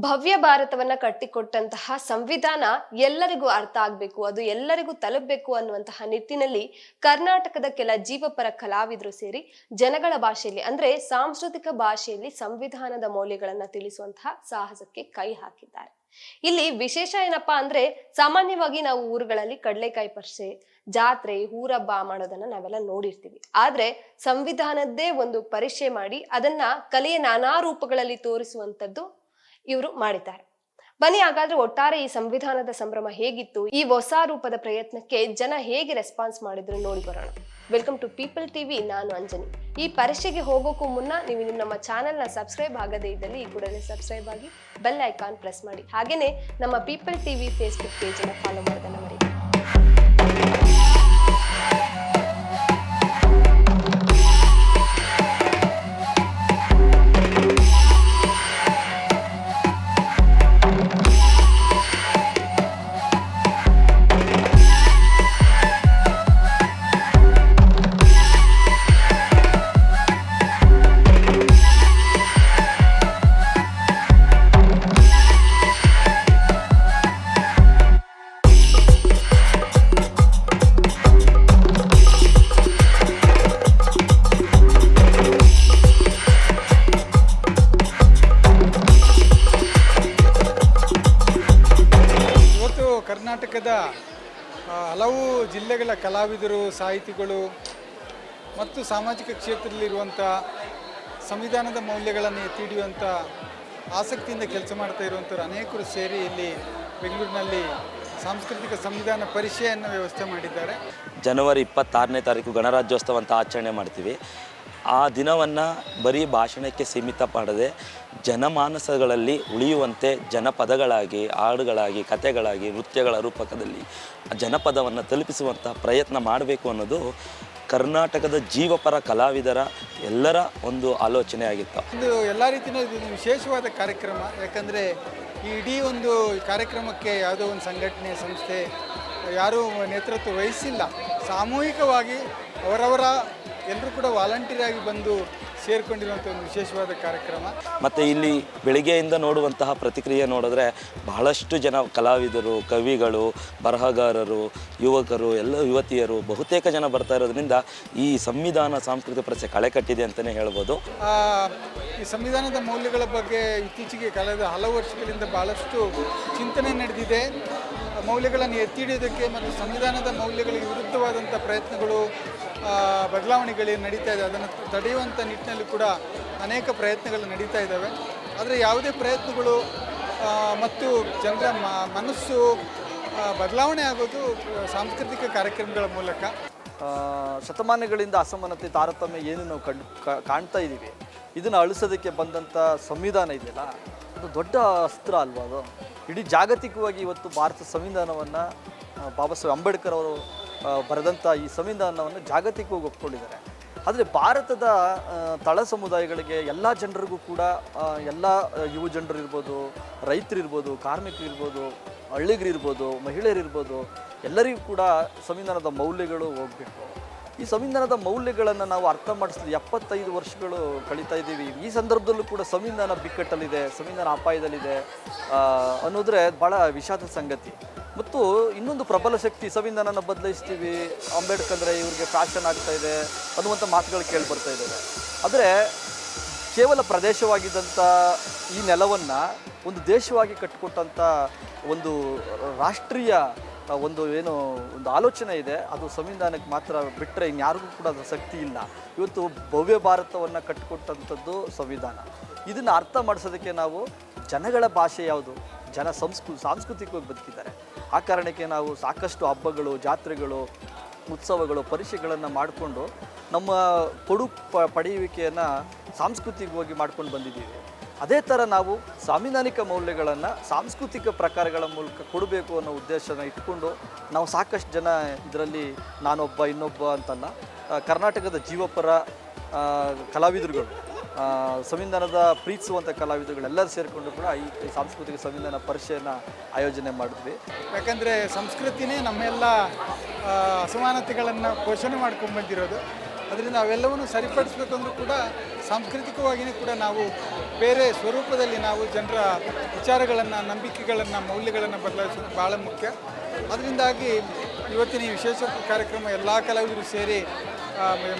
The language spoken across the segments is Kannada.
ಭವ್ಯ ಭಾರತವನ್ನ ಕಟ್ಟಿಕೊಟ್ಟಂತಹ ಸಂವಿಧಾನ ಎಲ್ಲರಿಗೂ ಅರ್ಥ ಆಗ್ಬೇಕು, ಅದು ಎಲ್ಲರಿಗೂ ತಲುಪಬೇಕು ಅನ್ನುವಂತಹ ನಿಟ್ಟಿನಲ್ಲಿ ಕರ್ನಾಟಕದ ಕೆಲ ಜೀವಪರ ಕಲಾವಿದರು ಸೇರಿ ಜನಗಳ ಭಾಷೆಯಲ್ಲಿ, ಅಂದ್ರೆ ಸಾಂಸ್ಕೃತಿಕ ಭಾಷೆಯಲ್ಲಿ ಸಂವಿಧಾನದ ಮೌಲ್ಯಗಳನ್ನ ತಿಳಿಸುವಂತಹ ಸಾಹಸಕ್ಕೆ ಕೈ ಹಾಕಿದ್ದಾರೆ. ಇಲ್ಲಿ ವಿಶೇಷ ಏನಪ್ಪಾ ಅಂದ್ರೆ ಸಾಮಾನ್ಯವಾಗಿ ನಾವು ಊರುಗಳಲ್ಲಿ ಕಡಲೆಕಾಯಿ ಪರಿಷೆ ಜಾತ್ರೆ ಊರಬ್ಬ ಮಾಡೋದನ್ನ ನಾವೆಲ್ಲ ನೋಡಿರ್ತೀವಿ. ಆದ್ರೆ ಸಂವಿಧಾನದ್ದೇ ಒಂದು ಪರೀಕ್ಷೆ ಮಾಡಿ ಅದನ್ನ ಕಲೆಯ ನಾನಾ ರೂಪಗಳಲ್ಲಿ ತೋರಿಸುವಂತದ್ದು ಇವರು ಮಾಡಿದ್ದಾರೆ. ಬನ್ನಿ ಹಾಗಾದ್ರೆ ಒಟ್ಟಾರೆ ಈ ಸಂವಿಧಾನದ ಸಂಭ್ರಮ ಹೇಗಿತ್ತು? ಈ ಹೊಸ ರೂಪದ ಪ್ರಯತ್ನಕ್ಕೆ ಜನ ಹೇಗೆ ರೆಸ್ಪಾನ್ಸ್ ಮಾಡಿದ್ರು ನೋಡಿ ಬರೋಣ. ವೆಲ್ಕಮ್ ಟು ಪೀಪಲ್ ಟಿವಿ ನಾನು ಅಂಜನಿ ಈ ಪರೀಕ್ಷೆಗೆ ಹೋಗೋಕ್ಕೂ ಮುನ್ನ ನೀವು ನಿಮ್ಮ ಚಾನೆಲ್ನ ಸಬ್ಸ್ಕ್ರೈಬ್ ಆಗದೇ ಇದ್ದಲ್ಲಿ ಈ ಕೂಡಲೇ ಸಬ್ಸ್ಕ್ರೈಬ್ ಆಗಿ ಬೆಲ್ ಐಕಾನ್ ಪ್ರೆಸ್ ಮಾಡಿ. ಹಾಗೇನೆ ನಮ್ಮ ಪೀಪಲ್ ಟಿವಿ ಫೇಸ್ಬುಕ್ ಪೇಜನ್ನು ಫಾಲೋ ಮಾಡೋದನ್ನು ಮರಿ ಕಲಾವಿದರು, ಸಾಹಿತಿಗಳು ಮತ್ತು ಸಾಮಾಜಿಕ ಕ್ಷೇತ್ರದಲ್ಲಿರುವಂಥ ಸಂವಿಧಾನದ ಮೌಲ್ಯಗಳನ್ನು ಎತ್ತಿ ಹಿಡಿಯುವಂಥ ಆಸಕ್ತಿಯಿಂದ ಕೆಲಸ ಮಾಡ್ತಾ ಇರುವಂಥವ್ರು ಅನೇಕರು ಸೇರಿ ಇಲ್ಲಿ ಬೆಂಗಳೂರಿನಲ್ಲಿ ಸಾಂಸ್ಕೃತಿಕ ಸಂವಿಧಾನ ಪರಿಚಯನ್ನು ವ್ಯವಸ್ಥೆ ಮಾಡಿದ್ದಾರೆ. ಜನವರಿ ಇಪ್ಪತ್ತಾರನೇ ತಾರೀಕು ಗಣರಾಜ್ಯೋತ್ಸವ ಅಂತ ಆಚರಣೆ ಮಾಡ್ತೀವಿ. ಆ ದಿನವನ್ನು ಬರೀ ಭಾಷಣಕ್ಕೆ ಸೀಮಿತ ಮಾಡದೆ ಜನಮಾನಸಗಳಲ್ಲಿ ಉಳಿಯುವಂತೆ ಜನಪದಗಳಾಗಿ, ಹಾಡುಗಳಾಗಿ, ಕಥೆಗಳಾಗಿ, ನೃತ್ಯಗಳ ರೂಪಕದಲ್ಲಿ ಜನಪದವನ್ನು ತಲುಪಿಸುವಂಥ ಪ್ರಯತ್ನ ಮಾಡಬೇಕು ಅನ್ನೋದು ಕರ್ನಾಟಕದ ಜೀವಪರ ಕಲಾವಿದರ ಎಲ್ಲರ ಒಂದು ಆಲೋಚನೆ ಆಗಿತ್ತು. ಇದು ಎಲ್ಲ ರೀತಿಯೂ ಇದು ಒಂದು ವಿಶೇಷವಾದ ಕಾರ್ಯಕ್ರಮ. ಯಾಕಂದರೆ ಈ ಇಡೀ ಒಂದು ಕಾರ್ಯಕ್ರಮಕ್ಕೆ ಯಾವುದೋ ಒಂದು ಸಂಘಟನೆ, ಸಂಸ್ಥೆ ಯಾರೂ ನೇತೃತ್ವ ವಹಿಸಿಲ್ಲ. ಸಾಮೂಹಿಕವಾಗಿ ಅವರವರ ಎಲ್ಲರೂ ಕೂಡ ವಾಲಂಟಿಯರ್ ಆಗಿ ಬಂದು ಸೇರಿಕೊಂಡಿರುವಂಥ ಒಂದು ವಿಶೇಷವಾದ ಕಾರ್ಯಕ್ರಮ. ಮತ್ತು ಇಲ್ಲಿ ಬೆಳಿಗ್ಗೆಯಿಂದ ನೋಡುವಂತಹ ಪ್ರತಿಕ್ರಿಯೆ ನೋಡಿದ್ರೆ ಬಹಳಷ್ಟು ಜನ ಕಲಾವಿದರು ಕವಿಗಳು ಬರಹಗಾರರು ಯುವಕರು ಎಲ್ಲ ಯುವತಿಯರು ಬಹುತೇಕ ಜನ ಬರ್ತಾ ಇರೋದ್ರಿಂದ ಈ ಸಂವಿಧಾನ ಸಾಂಸ್ಕೃತಿಕ ಪರಿಚಯ ಕಳೆ ಕಟ್ಟಿದೆ ಅಂತಲೇ ಹೇಳ್ಬೋದು. ಆ, ಈ ಸಂವಿಧಾನದ ಮೌಲ್ಯಗಳ ಬಗ್ಗೆ ಇತ್ತೀಚೆಗೆ ಕಳೆದ ಹಲವು ವರ್ಷಗಳಿಂದ ಬಹಳಷ್ಟು ಚಿಂತನೆ ನಡೆದಿದೆ. ಆ ಮೌಲ್ಯಗಳನ್ನು ಎತ್ತಿ ಹಿಡಿಯೋದಕ್ಕೆ ಮತ್ತು ಸಂವಿಧಾನದ ಮೌಲ್ಯಗಳಿಗೆ ವಿರುದ್ಧವಾದಂಥ ಪ್ರಯತ್ನಗಳು ಆ, ಬದಲಾವಣೆಗಳು ನಡೀತಾ ಇದೆ, ಅದನ್ನು ತಡೆಯುವಂಥ ನಿಟ್ಟಿನಲ್ಲಿ ಕೂಡ ಅನೇಕ ಪ್ರಯತ್ನಗಳು ನಡೀತಾ ಇದ್ದಾವೆ. ಆದರೆ ಯಾವುದೇ ಪ್ರಯತ್ನಗಳು ಮತ್ತು ಜನರ ಮನಸ್ಸು ಬದಲಾವಣೆ ಆಗೋದು ಸಾಂಸ್ಕೃತಿಕ ಕಾರ್ಯಕ್ರಮಗಳ ಮೂಲಕ. ಶತಮಾನಗಳಿಂದ ಅಸಮಾನತೆ, ತಾರತಮ್ಯ ಏನು ನಾವು ಕಂಡು ಕಾಣ್ತಾ ಇದ್ದೀವಿ. ಇದನ್ನು ಅಳಿಸೋದಕ್ಕೆ ಬಂದಂಥ ಸಂವಿಧಾನ ಇದೆಯಲ್ಲ, ಅದು ದೊಡ್ಡ ಅಸ್ತ್ರ ಅಲ್ವಾ ಅದು? ಇಡೀ ಜಾಗತಿಕವಾಗಿ ಇವತ್ತು ಭಾರತ ಸಂವಿಧಾನವನ್ನು ಬಾಬಾ ಸಾಹೇಬ್ ಅಂಬೇಡ್ಕರ್ ಅವರು ಬರೆದಂಥ ಈ ಸಂವಿಧಾನವನ್ನು ಜಾಗತಿಕವಾಗಿ ಒಪ್ಕೊಂಡಿದ್ದಾರೆ. ಆದರೆ ಭಾರತದ ತಳ ಸಮುದಾಯಗಳಿಗೆ ಎಲ್ಲ ಜನರಿಗೂ ಕೂಡ ಎಲ್ಲ ಯುವ ಜನರು ಇರ್ಬೋದು ರೈತರಿರ್ಬೋದು ಕಾರ್ಮಿಕರಿರ್ಬೋದು ಹಳ್ಳಿಗರಿರ್ಬೋದು ಮಹಿಳೆಯರಿರ್ಬೋದು ಎಲ್ಲರಿಗೂ ಕೂಡ ಸಂವಿಧಾನದ ಮೌಲ್ಯಗಳು ಹೋಗಬೇಕು. ಈ ಸಂವಿಧಾನದ ಮೌಲ್ಯಗಳನ್ನು ನಾವು ಅರ್ಥ ಮಾಡಿಸ್ತೀವಿ ಎಪ್ಪತ್ತೈದು ವರ್ಷಗಳು ಕಳೀತಾ ಇದ್ದೀವಿ. ಈ ಸಂದರ್ಭದಲ್ಲೂ ಕೂಡ ಸಂವಿಧಾನ ಬಿಕ್ಕಟ್ಟಲ್ಲಿದೆ, ಸಂವಿಧಾನ ಅಪಾಯದಲ್ಲಿದೆ ಅನ್ನೋದ್ರೆ ಭಾಳ ವಿಷಾದ ಸಂಗತಿ. ಮತ್ತು ಇನ್ನೊಂದು ಪ್ರಬಲ ಶಕ್ತಿ ಸಂವಿಧಾನನ ಬದಲಾಯಿಸ್ತೀವಿ. ಅಂಬೇಡ್ಕರ್ ಇವ್ರಿಗೆ ಫ್ಯಾಷನ್ ಆಗ್ತಾ ಇದೆ ಅನ್ನುವಂಥ ಮಾತುಗಳು ಕೇಳಿ ಬರ್ತಾ ಇದ್ದಾವೆ. ಆದರೆ ಕೇವಲ ಪ್ರದೇಶವಾಗಿದ್ದಂಥ ಈ ನೆಲವನ್ನು ಒಂದು ದೇಶವಾಗಿ ಕಟ್ಟಿಕೊಟ್ಟಂಥ ಒಂದು ರಾಷ್ಟ್ರೀಯ ಒಂದು ಏನು, ಒಂದು ಆಲೋಚನೆ ಇದೆ, ಅದು ಸಂವಿಧಾನಕ್ಕೆ ಮಾತ್ರ ಬಿಟ್ಟರೆ ಇನ್ಯಾರಿಗೂ ಕೂಡ ಅದು ಶಕ್ತಿ ಇಲ್ಲ. ಇವತ್ತು ಭವ್ಯ ಭಾರತವನ್ನು ಕಟ್ಟಿಕೊಟ್ಟಂಥದ್ದು ಸಂವಿಧಾನ. ಇದನ್ನು ಅರ್ಥ ಮಾಡಿಸೋದಕ್ಕೆ ನಾವು ಜನಗಳ ಭಾಷೆ ಯಾವುದು? ಜನ ಸಂಸ್ಕೃ, ಸಾಂಸ್ಕೃತಿಕವಾಗಿ ಬದುಕಿದ್ದಾರೆ. ಆ ಕಾರಣಕ್ಕೆ ನಾವು ಸಾಕಷ್ಟು ಹಬ್ಬಗಳು, ಜಾತ್ರೆಗಳು, ಉತ್ಸವಗಳು ಪರೀಕ್ಷೆಗಳನ್ನು ಮಾಡಿಕೊಂಡು ನಮ್ಮ ಕೊಡು ಪ, ಪಡೆಯುವಿಕೆಯನ್ನು ಸಾಂಸ್ಕೃತಿಕವಾಗಿ ಮಾಡ್ಕೊಂಡು ಬಂದಿದ್ದೀವಿ. ಅದೇ ಥರ ನಾವು ಸಾಂವಿಧಾನಿಕ ಮೌಲ್ಯಗಳನ್ನು ಸಾಂಸ್ಕೃತಿಕ ಪ್ರಕಾರಗಳ ಮೂಲಕ ಕೊಡಬೇಕು ಅನ್ನೋ ಉದ್ದೇಶನ ಇಟ್ಕೊಂಡು ನಾವು ಸಾಕಷ್ಟು ಜನ ಇದರಲ್ಲಿ ನಾನೊಬ್ಬ, ಇನ್ನೊಬ್ಬ ಅಂತಲ್ಲ ಕರ್ನಾಟಕದ ಜೀವಪರ ಕಲಾವಿದರುಗಳು ಸಂವಿಧಾನದ ಪ್ರೀತಿಸುವಂಥ ಕಲಾವಿದರುಗಳೆಲ್ಲರೂ ಸೇರಿಕೊಂಡು ಕೂಡ ಈ ಸಾಂಸ್ಕೃತಿಕ ಸಂವಿಧಾನ ಪರಿಷೆಯನ್ನು ಆಯೋಜನೆ ಮಾಡಿದ್ವಿ. ಯಾಕಂದರೆ ಸಂಸ್ಕೃತಿನೇ ನಮ್ಮೆಲ್ಲ ಅಸಮಾನತೆಗಳನ್ನು ಪೋಷಣೆ ಮಾಡ್ಕೊಂಡು ಬಂದಿರೋದು. ಅದರಿಂದ ಅವೆಲ್ಲವನ್ನು ಸರಿಪಡಿಸ್ಬೇಕಂದ್ರೂ ಕೂಡ ಸಾಂಸ್ಕೃತಿಕವಾಗಿಯೂ ಕೂಡ ನಾವು ಬೇರೆ ಸ್ವರೂಪದಲ್ಲಿ ನಾವು ಜನರ ವಿಚಾರಗಳನ್ನು, ನಂಬಿಕೆಗಳನ್ನು, ಮೌಲ್ಯಗಳನ್ನು ಬದಲಾಯಿಸೋದು ಭಾಳ ಮುಖ್ಯ. ಅದರಿಂದಾಗಿ ಇವತ್ತಿನ ಈ ವಿಶೇಷ ಕಾರ್ಯಕ್ರಮ ಎಲ್ಲ ಕಲಾವಿದರು ಸೇರಿ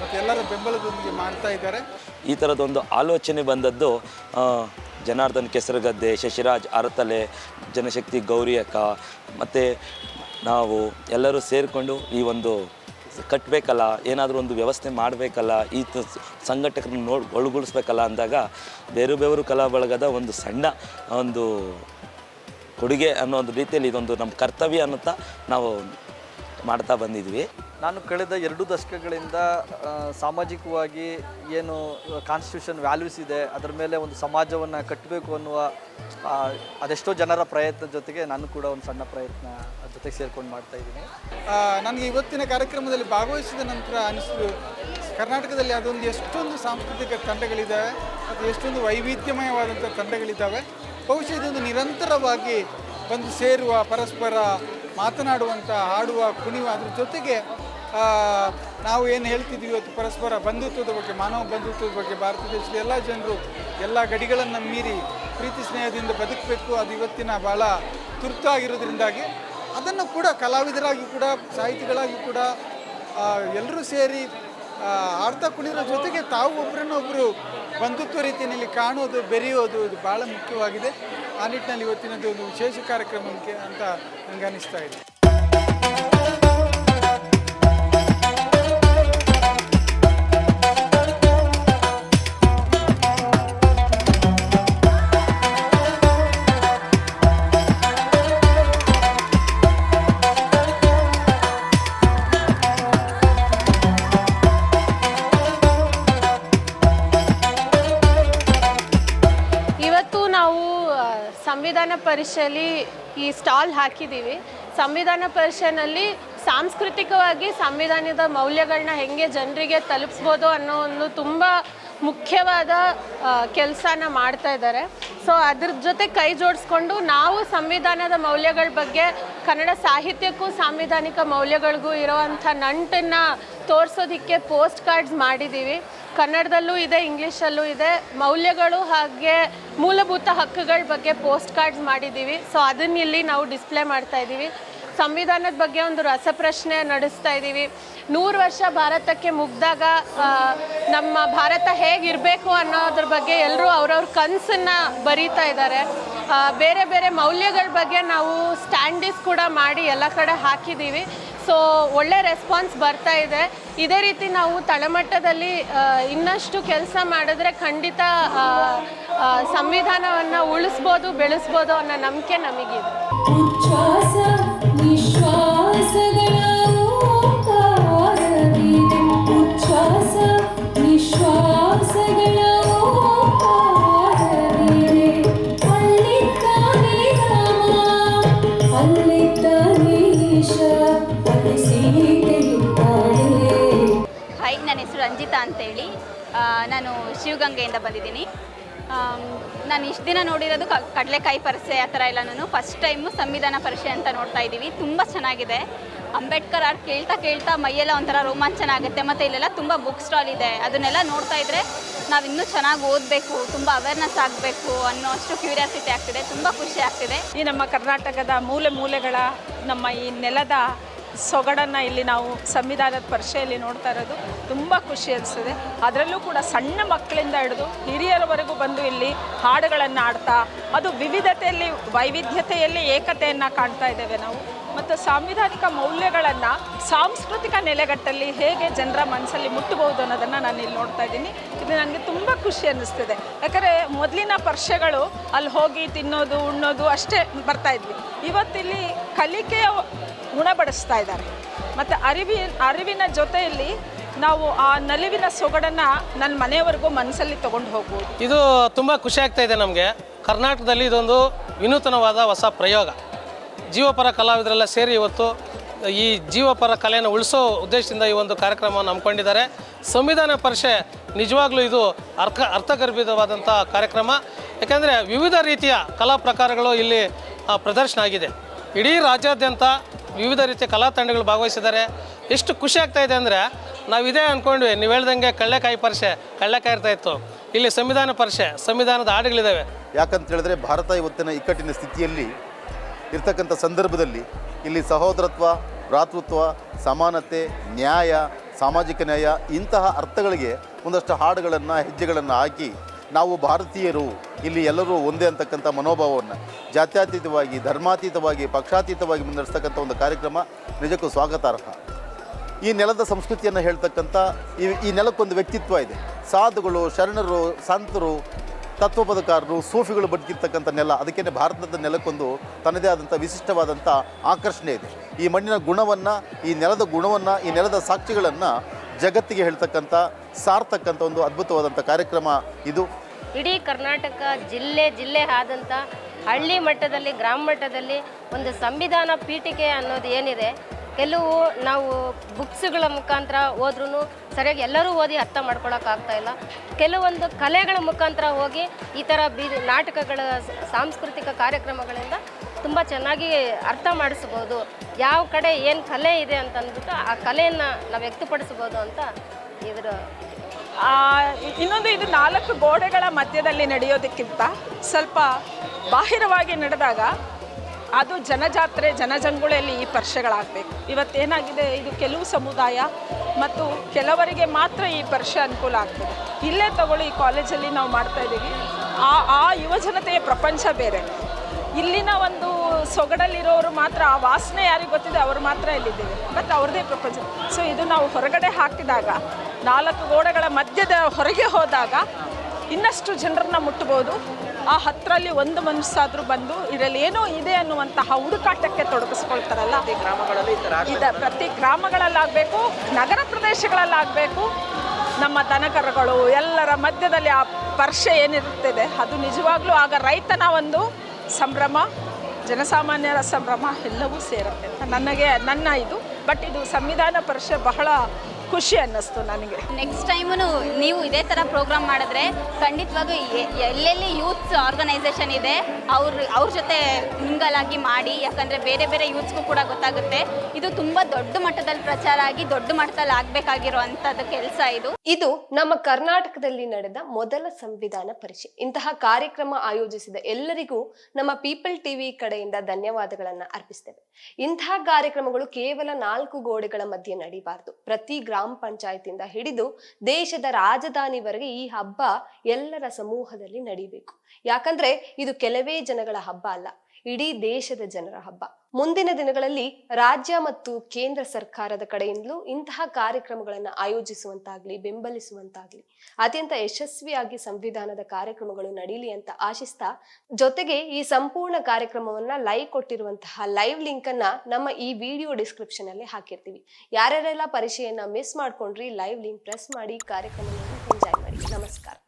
ಮತ್ತು ಎಲ್ಲರ ಬೆಂಬಲದೊಂದಿಗೆ ಮಾಡ್ತಾ ಇದ್ದಾರೆ. ಈ ಥರದೊಂದು ಆಲೋಚನೆ ಬಂದದ್ದು ಜನಾರ್ದನ್ ಕೆಸರಗದ್ದೆ, ಶಶಿರಾಜ್ ಅರತಲೆ, ಜನಶಕ್ತಿ ಗೌರಿಯಕ್ಕ, ಮತ್ತು ನಾವು ಎಲ್ಲರೂ ಸೇರಿಕೊಂಡು ಈ ಒಂದು ಕಟ್ಟಬೇಕಲ್ಲ ಏನಾದರೂ ಒಂದು ವ್ಯವಸ್ಥೆ ಮಾಡಬೇಕಲ್ಲ, ಈ ಸಂಘಟಕರನ್ನ ನೋಡಿ ಒಳಗೂಡಿಸ್ಬೇಕಲ್ಲ ಅಂದಾಗ ಬೇರೆ ಬೇರು ಕಲಾ ಬಳಗದ ಒಂದು ಸಣ್ಣ ಒಂದು ಕೊಡುಗೆ ಅನ್ನೋ ಒಂದು ರೀತಿಯಲ್ಲಿ ಇದೊಂದು ನಮ್ಮ ಕರ್ತವ್ಯ ಅನ್ನುತ್ತಾ ನಾವು ಮಾಡ್ತಾ ಬಂದಿದ್ವಿ. ನಾನು ಕಳೆದ ಎರಡು ದಶಕಗಳಿಂದ ಸಾಮಾಜಿಕವಾಗಿ ಏನು ಕಾನ್ಸ್ಟಿಟ್ಯೂಷನ್ ವ್ಯಾಲ್ಯೂಸ್ ಇದೆ, ಅದರ ಮೇಲೆ ಒಂದು ಸಮಾಜವನ್ನು ಕಟ್ಟಬೇಕು ಅನ್ನುವ ಅದೆಷ್ಟೋ ಜನರ ಪ್ರಯತ್ನ ಜೊತೆಗೆ ನಾನು ಕೂಡ ಒಂದು ಸಣ್ಣ ಪ್ರಯತ್ನ ಜೊತೆಗೆ ಸೇರ್ಕೊಂಡು ಮಾಡ್ತಾ ಇದ್ದೀನಿ. ನನಗೆ ಇವತ್ತಿನ ಕಾರ್ಯಕ್ರಮದಲ್ಲಿ ಭಾಗವಹಿಸಿದ ನಂತರ ಅನಿಸಿದ್ರು ಕರ್ನಾಟಕದಲ್ಲಿ ಅದೊಂದು ಎಷ್ಟೊಂದು ಸಾಂಸ್ಕೃತಿಕ ತಂಡಗಳಿದ್ದಾವೆ ಅದು ಎಷ್ಟೊಂದು ವೈವಿಧ್ಯಮಯವಾದಂಥ ತಂಡಗಳಿದ್ದಾವೆ ಬಹುಶಃ ಇದೊಂದು ನಿರಂತರವಾಗಿ ಬಂದು ಸೇರುವ, ಪರಸ್ಪರ ಮಾತನಾಡುವಂಥ ಹಾಡುವ ಕುಣಿಯುವ ಅದ್ರ ಜೊತೆಗೆ ನಾವು ಏನು ಹೇಳ್ತಿದ್ವಿ ಇವತ್ತು ಪರಸ್ಪರ ಬಂಧುತ್ವದ ಬಗ್ಗೆ, ಮಾನವ ಬಂಧುತ್ವದ ಬಗ್ಗೆ, ಭಾರತ ದೇಶದ ಎಲ್ಲ ಜನರು ಎಲ್ಲ ಗಡಿಗಳನ್ನು ಮೀರಿ ಪ್ರೀತಿ ಸ್ನೇಹದಿಂದ ಬದುಕಬೇಕು. ಅದು ಇವತ್ತಿನ ಭಾಳ ತುರ್ತಾಗಿರೋದ್ರಿಂದಾಗಿ ಅದನ್ನು ಕೂಡ ಕಲಾವಿದರಾಗಿ ಕೂಡ, ಸಾಹಿತಿಗಳಾಗಿ ಕೂಡ ಎಲ್ಲರೂ ಸೇರಿ ಆಡ್ತಾ ಕುಣಿರೋ ಜೊತೆಗೆ ತಾವು ಒಬ್ಬರನ್ನೊಬ್ಬರು ಬಂಧುತ್ವ ರೀತಿಯಲ್ಲಿ ಕಾಣೋದು, ಬೆರೆಯೋದು ಇದು ಭಾಳ ಮುಖ್ಯವಾಗಿದೆ. ಆ ನಿಟ್ಟಿನಲ್ಲಿ ಇವತ್ತಿನದು ಒಂದು ವಿಶೇಷ ಕಾರ್ಯಕ್ರಮಕ್ಕೆ ಅಂತ ನನಗೆ ಇದೆ. ಪರಿಷಲ್ಲಿ ಈ ಸ್ಟಾಲ್ ಹಾಕಿದ್ದೀವಿ. ಸಂವಿಧಾನ ಪರಿಷೆಯಲ್ಲಿ ಸಾಂಸ್ಕೃತಿಕವಾಗಿ ಸಂವಿಧಾನದ ಮೌಲ್ಯಗಳನ್ನ ಹೆಂಗೆ ಜನರಿಗೆ ತಲುಪಿಸ್ಬೋದು ಅನ್ನೋ ಒಂದು ತುಂಬ ಮುಖ್ಯವಾದ ಕೆಲಸನ ಮಾಡ್ತಾ ಇದ್ದಾರೆ. ಸೊ, ಅದ್ರ ಜೊತೆ ಕೈ ಜೋಡಿಸ್ಕೊಂಡು ನಾವು ಸಂವಿಧಾನದ ಮೌಲ್ಯಗಳ ಬಗ್ಗೆ ಕನ್ನಡ ಸಾಹಿತ್ಯಕ್ಕೂ ಸಾಂವಿಧಾನಿಕ ಮೌಲ್ಯಗಳಿಗೂ ಇರೋವಂಥ ನಂಟನ್ನು ತೋರಿಸೋದಕ್ಕೆ ಪೋಸ್ಟ್ ಕಾರ್ಡ್ಸ್ ಮಾಡಿದ್ದೀವಿ. ಕನ್ನಡದಲ್ಲೂ ಇದೆ, ಇಂಗ್ಲೀಷಲ್ಲೂ ಇದೆ. ಮೌಲ್ಯಗಳು ಹಾಗೆ ಮೂಲಭೂತ ಹಕ್ಕುಗಳ ಬಗ್ಗೆ ಪೋಸ್ಟ್ ಕಾರ್ಡ್ಸ್ ಮಾಡಿದ್ದೀವಿ. ಸೊ ಅದನ್ನ ಇಲ್ಲಿ ನಾವು ಡಿಸ್ಪ್ಲೇ ಮಾಡ್ತಾ ಇದ್ದೀವಿ. ಸಂವಿಧಾನದ ಬಗ್ಗೆ ಒಂದು ರಸಪ್ರಶ್ನೆ ನಡೆಸ್ತಾ ಇದ್ದೀವಿ. ನೂರು ವರ್ಷ ಭಾರತಕ್ಕೆ ಮುಗ್ದಾಗ ನಮ್ಮ ಭಾರತ ಹೇಗಿರಬೇಕು ಅನ್ನೋದ್ರ ಬಗ್ಗೆ ಎಲ್ಲರೂ ಅವ್ರವ್ರ ಕನಸನ್ನು ಬರೀತಾ ಇದ್ದಾರೆ. ಬೇರೆ ಬೇರೆ ಮೌಲ್ಯಗಳ ಬಗ್ಗೆ ನಾವು ಸ್ಟ್ಯಾಂಡಿಸ್ ಕೂಡ ಮಾಡಿ ಎಲ್ಲ ಕಡೆ ಹಾಕಿದ್ದೀವಿ. ಸೊ ಒಳ್ಳೆ ರೆಸ್ಪಾನ್ಸ್ ಬರ್ತಾ ಇದೆ. ಇದೇ ರೀತಿ ನಾವು ತಳಮಟ್ಟದಲ್ಲಿ ಇನ್ನಷ್ಟು ಕೆಲಸ ಮಾಡಿದ್ರೆ ಖಂಡಿತ ಸಂವಿಧಾನವನ್ನು ಉಳಿಸ್ಬೋದು, ಬೆಳೆಸ್ಬೋದು ಅನ್ನೋ ನಂಬಿಕೆ ನಮಗಿದೆ. ರಂಜಿತಾ ಅಂತೇಳಿ. ನಾನು ಶಿವಗಂಗೆಯಿಂದ ಬಂದಿದ್ದೀನಿ. ನಾನು ಇಷ್ಟು ದಿನ ನೋಡಿರೋದು ಕ, ಕಡಲೆಕಾಯಿ ಪರಿಸೆ ಆ ಥರ ನಾನು ಫಸ್ಟ್ ಟೈಮು ಸಂವಿಧಾನ ಪರಿಷೆ ಅಂತ ನೋಡ್ತಾ ಇದ್ದೀವಿ. ತುಂಬ ಚೆನ್ನಾಗಿದೆ. ಅಂಬೇಡ್ಕರ್ ಅವ್ರು ಕೇಳ್ತಾ ಕೇಳ್ತಾ ಮೈಯೆಲ್ಲ ಒಂಥರ ರೋಮಾಂಚನ ಆಗುತ್ತೆ. ಮತ್ತು ಇಲ್ಲೆಲ್ಲ ತುಂಬ ಬುಕ್ ಸ್ಟಾಲ್ ಇದೆ. ಅದನ್ನೆಲ್ಲ ನೋಡ್ತಾ ಇದ್ದರೆ ನಾವು ಇನ್ನೂ ಚೆನ್ನಾಗಿ ಓದಬೇಕು, ತುಂಬ ಅವೇರ್ನೆಸ್ ಆಗಬೇಕು ಅನ್ನೋ ಅಷ್ಟು ಕ್ಯೂರಿಯಾಸಿಟಿ ಆಗ್ತಿದೆ. ತುಂಬ ಖುಷಿ ಆಗ್ತಿದೆ. ಈ ನಮ್ಮ ಕರ್ನಾಟಕದ ಮೂಲೆ ಮೂಲೆಗಳ, ನಮ್ಮ ಈ ನೆಲದ ಸೊಗಡನ್ನು ಇಲ್ಲಿ ನಾವು ಸಂವಿಧಾನದ ಪರಿಷೆಯಲ್ಲಿ ನೋಡ್ತಾ ಇರೋದು ತುಂಬ ಖುಷಿ ಅನಿಸ್ತದೆ ಅದರಲ್ಲೂ ಕೂಡ ಸಣ್ಣ ಮಕ್ಕಳಿಂದ ಹಿಡಿದು ಹಿರಿಯರವರೆಗೂ ಬಂದು ಇಲ್ಲಿ ಹಾಡುಗಳನ್ನು ಆಡ್ತಾ ಅದು ವಿವಿಧತೆಯಲ್ಲಿ, ವೈವಿಧ್ಯತೆಯಲ್ಲಿ ಏಕತೆಯನ್ನು ಕಾಣ್ತಾ ಇದ್ದೇವೆ ನಾವು. ಮತ್ತು ಸಾಂವಿಧಾನಿಕ ಮೌಲ್ಯಗಳನ್ನು ಸಾಂಸ್ಕೃತಿಕ ನೆಲೆಗಟ್ಟಲ್ಲಿ ಹೇಗೆ ಜನರ ಮನಸ್ಸಲ್ಲಿ ಮುಟ್ಟಬಹುದು ಅನ್ನೋದನ್ನು ನಾನು ಇಲ್ಲಿ ನೋಡ್ತಾ ಇದ್ದೀನಿ. ಇದು ನನಗೆ ತುಂಬ ಖುಷಿ ಅನ್ನಿಸ್ತಿದೆ ಯಾಕಂದರೆ ಮೊದಲಿನ ಪರ್ಷೆಗಳು ಅಲ್ಲಿ ಹೋಗಿ ತಿನ್ನೋದು, ಉಣ್ಣೋದು ಅಷ್ಟೇ ಬರ್ತಾ ಇದ್ವಿ. ಇವತ್ತಿಲ್ಲಿ ಕಲಿಕೆಯ ಉಣಬಡಿಸ್ತಾ ಇದ್ದಾರೆ. ಮತ್ತು ಅರಿವಿ, ಅರಿವಿನ ಜೊತೆಯಲ್ಲಿ ನಾವು ಆ ನಲಿವಿನ ಸೊಗಡನ್ನು ನನ್ನ ಮನೆಯವರೆಗೂ ಮನಸ್ಸಲ್ಲಿ ತೊಗೊಂಡು ಹೋಗ್ಬೋದು. ಇದು ತುಂಬ ಖುಷಿ ಆಗ್ತಾ ಇದೆ ನಮಗೆ. ಕರ್ನಾಟಕದಲ್ಲಿ ಇದೊಂದು ವಿನೂತನವಾದ ಹೊಸ ಪ್ರಯೋಗ. ಜೀವಪರ ಕಲಾವಿದರೆಲ್ಲ ಸೇರಿ ಇವತ್ತು ಈ ಜೀವಪರ ಕಲೆಯನ್ನು ಉಳಿಸೋ ಉದ್ದೇಶದಿಂದ ಈ ಒಂದು ಕಾರ್ಯಕ್ರಮವನ್ನು ಹಮ್ಮಿಕೊಂಡಿದ್ದಾರೆ. ಸಂವಿಧಾನ ಪರಿಷೆ ನಿಜವಾಗ್ಲೂ ಇದು ಅರ್ಥ ಅರ್ಥಗರ್ಭಿತವಾದಂಥ ಕಾರ್ಯಕ್ರಮ. ಯಾಕೆಂದರೆ ವಿವಿಧ ರೀತಿಯ ಕಲಾ ಪ್ರಕಾರಗಳು ಇಲ್ಲಿ ಪ್ರದರ್ಶನ ಆಗಿದೆ. ಇಡೀ ರಾಜ್ಯಾದ್ಯಂತ ವಿವಿಧ ರೀತಿಯ ಕಲಾ ತಂಡಗಳು ಭಾಗವಹಿಸಿದ್ದಾರೆ. ಎಷ್ಟು ಖುಷಿ ಆಗ್ತಾ ಇದೆ ಅಂದರೆ ನಾವು ಇದೇ ಅಂದ್ಕೊಂಡ್ವಿ ನೀವು ಹೇಳ್ದಂಗೆ ಕಳ್ಳೆಕಾಯಿ ಪರಿಷೆ, ಕಳ್ಳೆಕಾಯಿ ಇರ್ತಾ ಇತ್ತು. ಇಲ್ಲಿ ಸಂವಿಧಾನ ಪರಿಷೆ, ಸಂವಿಧಾನದ ಹಾಡುಗಳಿದ್ದಾವೆ ಯಾಕಂತ ಹೇಳಿದ್ರೆ ಭಾರತ ಇವತ್ತಿನ ಇಕ್ಕಟ್ಟಿನ ಸ್ಥಿತಿಯಲ್ಲಿ ಇರ್ತಕ್ಕಂಥ ಸಂದರ್ಭದಲ್ಲಿ ಇಲ್ಲಿ ಸಹೋದರತ್ವ, ಭ್ರಾತೃತ್ವ, ಸಮಾನತೆ, ನ್ಯಾಯ, ಸಾಮಾಜಿಕ ನ್ಯಾಯ ಇಂತಹ ಅರ್ಥಗಳಿಗೆ ಒಂದಷ್ಟು ಹಾಡುಗಳನ್ನು, ಹೆಜ್ಜೆಗಳನ್ನು ಹಾಕಿ ನಾವು ಭಾರತೀಯರು, ಇಲ್ಲಿ ಎಲ್ಲರೂ ಒಂದೇ ಅಂತಕ್ಕಂಥ ಮನೋಭಾವವನ್ನು, ಜಾತ್ಯತೀತವಾಗಿ, ಧರ್ಮಾತೀತವಾಗಿ, ಪಕ್ಷಾತೀತವಾಗಿ ಮುನ್ನಡೆಸ್ತಕ್ಕಂಥ ಒಂದು ಕಾರ್ಯಕ್ರಮ ನಿಜಕ್ಕೂ ಸ್ವಾಗತಾರ್ಹ. ಈ ನೆಲದ ಸಂಸ್ಕೃತಿಯನ್ನು ಹೇಳ್ತಕ್ಕಂಥ ಈ ಈ ನೆಲಕ್ಕೊಂದು ವ್ಯಕ್ತಿತ್ವ ಇದೆ. ಸಾಧುಗಳು, ಶರಣರು, ಸಂತರು, ತತ್ವಪದಕಾರರು, ಸೂಫಿಗಳು ಬದುಕಿರ್ತಕ್ಕಂಥ ನೆಲ, ಅದಕ್ಕೇನೆ ಭಾರತದ ನೆಲಕ್ಕೊಂದು ತನ್ನದೇ ಆದಂಥ ವಿಶಿಷ್ಟವಾದಂಥ ಆಕರ್ಷಣೆ ಇದೆ. ಈ ಮಣ್ಣಿನ ಗುಣವನ್ನು, ಈ ನೆಲದ ಗುಣವನ್ನು, ಈ ನೆಲದ ಸಾಕ್ಷಿಗಳನ್ನು ಜಗತ್ತಿಗೆ ಹೇಳ್ತಕ್ಕಂಥ ಸಾರ್ತಕ್ಕಂಥ ಒಂದು ಅದ್ಭುತವಾದಂಥ ಕಾರ್ಯಕ್ರಮ ಇದು. ಇಡೀ ಕರ್ನಾಟಕ ಜಿಲ್ಲೆ ಜಿಲ್ಲೆ ಆದಂಥ ಹಳ್ಳಿ ಮಟ್ಟದಲ್ಲಿ, ಗ್ರಾಮ ಮಟ್ಟದಲ್ಲಿ ಒಂದು ಸಂವಿಧಾನ ಪೀಠಿಕೆ ಅನ್ನೋದು ಏನಿದೆ, ಕೆಲವು ನಾವು ಬುಕ್ಸ್ಗಳ ಮುಖಾಂತರ ಹೋದ್ರೂ ಸರಿಯಾಗಿ ಎಲ್ಲರೂ ಓದಿ ಅರ್ಥ ಮಾಡ್ಕೊಳಕ್ಕಾಗ್ತಾ ಇಲ್ಲ. ಕೆಲವೊಂದು ಕಲೆಗಳ ಮುಖಾಂತರ ಹೋಗಿ ಈ ಥರ ಬೀದಿ ನಾಟಕಗಳ ಸಾಂಸ್ಕೃತಿಕ ಕಾರ್ಯಕ್ರಮಗಳಿಂದ ತುಂಬ ಚೆನ್ನಾಗಿ ಅರ್ಥ ಮಾಡಿಸ್ಬೋದು. ಯಾವ ಕಡೆ ಏನು ಕಲೆ ಇದೆ ಅಂತ ಅಂದ್ಬಿಟ್ಟು ಆ ಕಲೆಯನ್ನು ನಾವು ವ್ಯಕ್ತಪಡಿಸ್ಬೋದು ಅಂತ ಇದರ ಇನ್ನೊಂದು ಇದು ನಾಲ್ಕು ಗೋಡೆಗಳ ಮಧ್ಯದಲ್ಲಿ ನಡೆಯೋದಕ್ಕಿಂತ ಸ್ವಲ್ಪ ಬಾಹಿರವಾಗಿ ನಡೆದಾಗ ಅದು ಜನಜಾತ್ರೆ, ಜನಜಂಗುಳಿಯಲ್ಲಿ ಈ ಪರ್ಷೆಗಳಾಗಬೇಕು ಇವತ್ತೇನಾಗಿದೆ? ಇದು ಕೆಲವು ಸಮುದಾಯ ಮತ್ತು ಕೆಲವರಿಗೆ ಮಾತ್ರ ಈ ಪರ್ಷೆ ಅನುಕೂಲ ಆಗ್ತದೆ. ಇಲ್ಲೇ ತಗೊಳ್ಳಿ, ಈ ಕಾಲೇಜಲ್ಲಿ ನಾವು ಮಾಡ್ತಾ ಇದ್ದೀವಿ. ಆ ಆ ಯುವಜನತೆಯ ಪ್ರಪಂಚ ಬೇರೆ. ಇಲ್ಲಿನ ಒಂದು ಸೊಗಡಲ್ಲಿರೋರು ಮಾತ್ರ, ಆ ವಾಸನೆ ಯಾರಿಗೆ ಗೊತ್ತಿದೆ? ಅವರು ಮಾತ್ರ ಇಲ್ಲಿದ್ದೀವಿ. ಮತ್ತು ಅವ್ರದ್ದೇ ಪ್ರಪಂಚ. ಸೊ ಇದು ನಾವು ಹೊರಗಡೆ ಹಾಕಿದಾಗ ನಾಲ್ಕು ಗೋಡೆಗಳ ಮಧ್ಯದ ಹೊರಗೆ ಹೋದಾಗ ಇನ್ನಷ್ಟು ಜನರನ್ನ ಮುಟ್ಟಬಹುದು ಆ ಹತ್ತರಲ್ಲಿ ಒಂದು ಮನಸ್ಸಾದರೂ ಬಂದು ಇದರಲ್ಲಿ ಏನೋ ಇದೆ ಅನ್ನುವಂತಹ ಹುಡುಕಾಟಕ್ಕೆ ತೊಡಗಿಸ್ಕೊಳ್ತಾರಲ್ಲ? ಇದ ಪ್ರತಿ ಗ್ರಾಮಗಳಲ್ಲಾಗಬೇಕು ನಗರ ಪ್ರದೇಶಗಳಲ್ಲಾಗಬೇಕು. ನಮ್ಮ ದನಕರುಗಳು ಎಲ್ಲರ ಮಧ್ಯದಲ್ಲಿ ಆ ಸ್ಪರ್ಶೆ ಏನಿರುತ್ತದೆ ಅದು ನಿಜವಾಗ್ಲೂ ಆಗ ರೈತನ ಒಂದು ಸಂಭ್ರಮ ಜನಸಾಮಾನ್ಯರ ಸಂಭ್ರಮ ಎಲ್ಲವೂ ಸೇರುತ್ತೆ. ನನಗೆ ನನ್ನ ಇದು. ಬಟ್ ಇದು ಸಂವಿಧಾನ ಪರಿಷೆ ಬಹಳ ಖುಷಿ ಅನ್ನಿಸ್ತು ನನಗೆ. ನೆಕ್ಸ್ಟ್ ಟೈಮು ನೀವು ಇದೇ ಥರ ಪ್ರೋಗ್ರಾಮ್ ಮಾಡಿದ್ರೆ ಖಂಡಿತವಾಗೂ ಎಲ್ಲೆಲ್ಲಿ ಯೂತ್ಸ್ ಆರ್ಗನೈಸೇಷನ್ ಇದೆ ಅವ್ರ ಅವ್ರ ಜೊತೆ ಮಿಂಗಲಾಗಿ ಆಗಿ ಮಾಡಿ ಯಾಕಂದರೆ ಬೇರೆ ಬೇರೆ ಯೂತ್ಸ್ಗೂ ಕೂಡ ಗೊತ್ತಾಗುತ್ತೆ. ಇದು ತುಂಬ ದೊಡ್ಡ ಮಟ್ಟದಲ್ಲಿ ಪ್ರಚಾರ ಆಗಿ ದೊಡ್ಡ ಮಟ್ಟದಲ್ಲಿ ಆಗಬೇಕಾಗಿರೋ ಅಂಥದ್ದು ಕೆಲಸ ಇದು. ಇದು ನಮ್ಮ ಕರ್ನಾಟಕದಲ್ಲಿ ನಡೆದ ಮೊದಲ ಸಂವಿಧಾನ ಪರಿಷೆ. ಇಂತಹ ಕಾರ್ಯಕ್ರಮ ಆಯೋಜಿಸಿದ ಎಲ್ಲರಿಗೂ ನಮ್ಮ ಪೀಪಲ್ ಟಿವಿ ಕಡೆಯಿಂದ ಧನ್ಯವಾದಗಳನ್ನು ಅರ್ಪಿಸ್ತೇವೆ. ಇಂತಹ ಕಾರ್ಯಕ್ರಮಗಳು ಕೇವಲ ನಾಲ್ಕು ಗೋಡೆಗಳ ಮಧ್ಯೆ ನಡೀಬಾರದು. ಪ್ರತಿ ಗ್ರಾಮ ಪಂಚಾಯತಿಯಿಂದ ಹಿಡಿದು ದೇಶದ ರಾಜಧಾನಿವರೆಗೆ ಈ ಹಬ್ಬ ಎಲ್ಲರ ಸಮೂಹದಲ್ಲಿ ನಡೀಬೇಕು. ಯಾಕಂದ್ರೆ ಇದು ಕೆಲವೇ ಜನಗಳ ಹಬ್ಬ ಅಲ್ಲ, ಇಡೀ ದೇಶದ ಜನರ ಹಬ್ಬ. ಮುಂದಿನ ದಿನಗಳಲ್ಲಿ ರಾಜ್ಯ ಮತ್ತು ಕೇಂದ್ರ ಸರ್ಕಾರದ ಕಡೆಯಿಂದಲೂ ಇಂತಹ ಕಾರ್ಯಕ್ರಮಗಳನ್ನು ಆಯೋಜಿಸುವಂತಾಗ್ಲಿ, ಬೆಂಬಲಿಸುವಂತಾಗ್ಲಿ, ಅತ್ಯಂತ ಯಶಸ್ವಿಯಾಗಿ ಸಂವಿಧಾನದ ಕಾರ್ಯಕ್ರಮಗಳು ನಡೀಲಿ ಅಂತ ಆಶಿಸ್ತಾ, ಜೊತೆಗೆ ಈ ಸಂಪೂರ್ಣ ಕಾರ್ಯಕ್ರಮವನ್ನ ಲೈವ್ ಕೊಟ್ಟಿರುವಂತಹ ಲೈವ್ ಲಿಂಕ್ ಅನ್ನ ನಮ್ಮ ಈ ವಿಡಿಯೋ ಡಿಸ್ಕ್ರಿಪ್ಷನ್ ಅಲ್ಲಿ ಹಾಕಿರ್ತೀವಿ. ಯಾರ್ಯಾರೆಲ್ಲ ಪರಿಚಯನ ಮಿಸ್ ಮಾಡ್ಕೊಂಡ್ರಿ, ಲೈವ್ ಲಿಂಕ್ ಪ್ರೆಸ್ ಮಾಡಿ ಕಾರ್ಯಕ್ರಮವನ್ನು ಎಂಜಾಯ್ ಮಾಡಿ. ನಮಸ್ಕಾರ.